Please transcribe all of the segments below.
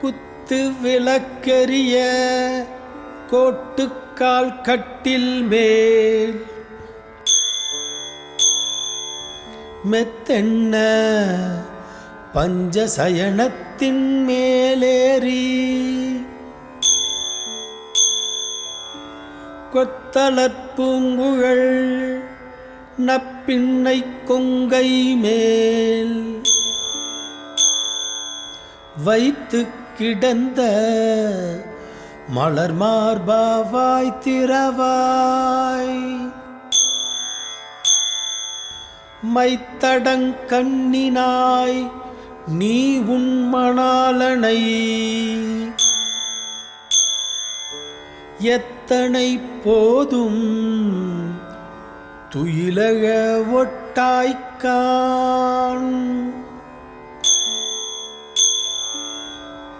குத்து விளக்கெரிய கோட்டுக்கால் கட்டில் மேல். மெத்தென்ன பஞ்சசயனத்தின் மேலேறி. கொத்தலற்பூங்குழல் நப்பின்னை கொங்கை மேல். வைத்து கிடந்த மலர் மார்பாவாய் திறவாய். மைத்தடங்கண்ணினாய் நீ உண்மணாலனை எத்தனை போதும் துயிலக ஒட்டாய்க்கான்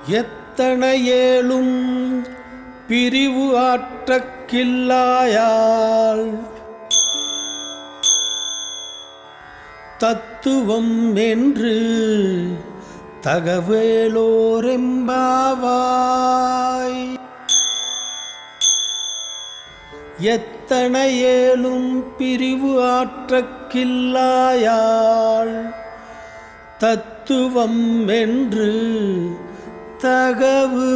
எத்தனையேலும் பிரிவு ஆற்றக்கில்லாயால்? தத்துவம் என்று தகவேலோரெம்பாவாய். எத்தனையேலும் பிரிவு ஆற்றக்கில்லாயால்? தத்துவம் என்று தகவு